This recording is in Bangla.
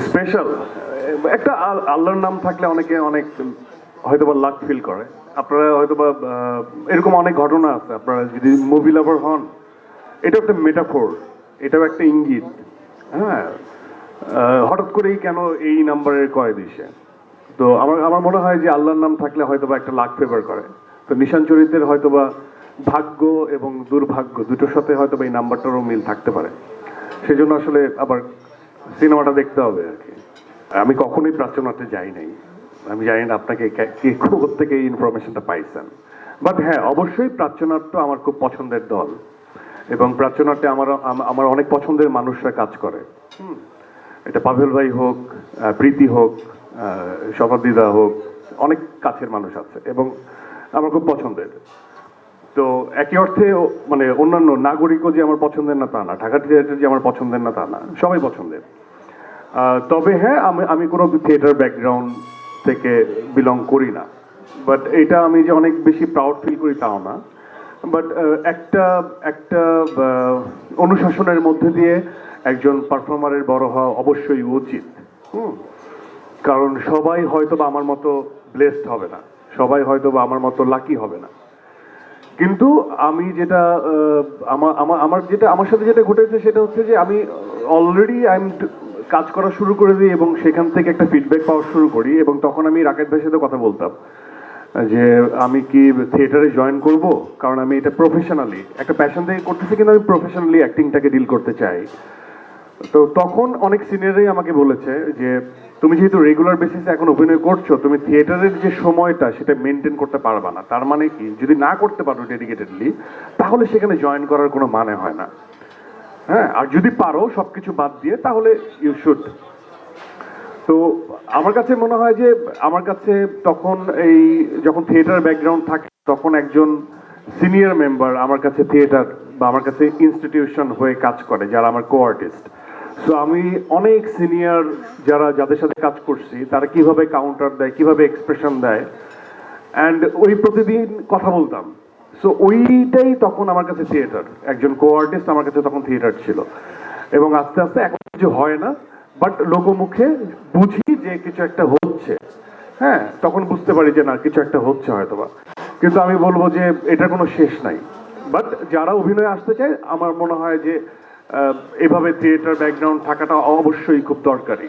স্পেশাল একটা আল- আল্লাহর নাম থাকলে অনেকে অনেক হয়তো বা লাক ফিল করে। আপনারা হয়তো বা এরকম অনেক ঘটনা আছে। আপনারা যদি মুভি লাভার হন এটা একটা মেটাফোর এটাও একটা ইঙ্গিত। হ্যাঁ হঠাৎ করেই কেন এই নাম্বারের কয় দিছে? তো আমার আমার মনে হয় যে আল্লাহর নাম থাকলে হয়তো বা একটা লাক ফেভার করে। তো নিশান চরিত্রের হয়তো বা ভাগ্য এবং দুর্ভাগ্য দুটোর সাথে হয়তো এই নাম্বারটারও মিল থাকতে পারে। সেই জন্য আসলে আবার সিনেমাটা দেখতে হবে আর কি। আমি কখনোই প্রাচ্যনাট্যে যাই নাই। আমি জানি না আপনাকে কে- থেকে এই ইনফরমেশনটা পাইছেন। বাট হ্যাঁ অবশ্যই প্রাচ্যনাট্য আমার খুব পছন্দের দল। এবং প্রাচ্যনাট্যে আমার আমার অনেক পছন্দের মানুষরা কাজ করে। এটা পাভেল ভাই হোক প্রীতি হোক শতাব্দীদা হোক, অনেক কাছের মানুষ আছে। এবং আমার খুব পছন্দের। তো একই অর্থে মানে অন্যান্য নাগরিকও যে আমার পছন্দের না তা না, ঢাকা থিয়েটার যে আমার পছন্দের না তা না, সবাই পছন্দের। তবে হ্যাঁ আমি আমি কোনো থিয়েটার ব্যাকগ্রাউন্ড থেকে বিলং করি না। বাট এটা আমি যে অনেক বেশি প্রাউড ফিল করি তাও না। বাট একটা একটা অনুশাসনের মধ্যে দিয়ে একজন পারফর্মারের বড় হওয়া অবশ্যই উচিত। হুম? কারণ সবাই হয়তো বা আমার মতো ব্লেসড হবে না। সবাই হয়তো বা আমার মতো লাকি হবে না। কিন্তু আমি যেটা আমার আমার যেটা, আমার সাথে যেটা ঘটেছে সেটা হচ্ছে যে আমি অলরেডি আই এম কাজ করা শুরু করে দিই এবং সেখান থেকে একটা ফিডব্যাক পাওয়া শুরু করি এবং তখন আমি রাকেশ ভাইয়ের সাথে কথা বলতাম, যে আমি কি থিয়েটারে জয়েন করব? কারণ আমি এটা প্রফেশনালি একটা প্যাশন থেকে করতেছি কিন্তু আমি প্রফেশনালি অ্যাক্টিংটাকে ডিল করতে চাই। তো তখন অনেক সিনিয়রই আমাকে বলেছে যে, তুমি যেহেতু রেগুলার বেসিসে এখন অভিনয় করছ, তুমি থিয়েটারের যে সময়টা সেটা মেনটেন করতে পারবা না। তার মানে কি? যদি না করতে পারো ডেডিকেটেডলি তাহলে সেখানে জয়েন করার কোনো মানে হয় না। হ্যাঁ আর যদি পারো সবকিছু বাদ দিয়ে, তাহলে ইউ শুড তো আমার কাছে মনে হয় যে, আমার কাছে তখন এই যখন থিয়েটার ব্যাকগ্রাউন্ড থাকে, তখন একজন সিনিয়র মেম্বার আমার কাছে থিয়েটার বা আমার কাছে ইনস্টিটিউশন হয়ে কাজ করে, যারা আমার কো আর্টিস্ট সো আমি অনেক সিনিয়র যারা যাদের সাথে কাজ করছি, তারা কীভাবে কাউন্টার দেয়, কীভাবে এক্সপ্রেশন দেয় অ্যান্ড ওই প্রতিদিন কথা বলতাম। সো ওইটাই তখন আমার কাছে থিয়েটার একজন কো আর্টিস্ট আমার কাছে তখন থিয়েটার ছিল। এবং আস্তে আস্তে এখন কিছু হয় না বাট লোকমুখে বুঝি যে কিছু একটা হচ্ছে। হ্যাঁ তখন বুঝতে পারি যে না, কিছু একটা হচ্ছে হয়তোবা। কিন্তু আমি বলব যে এটার কোনো শেষ নাই। বাট যারা অভিনয়ে আসতে চায়, আমার মনে হয় যে এভাবে থিয়েটার ব্যাকগ্রাউন্ড থাকাটা অবশ্যই খুব দরকারি।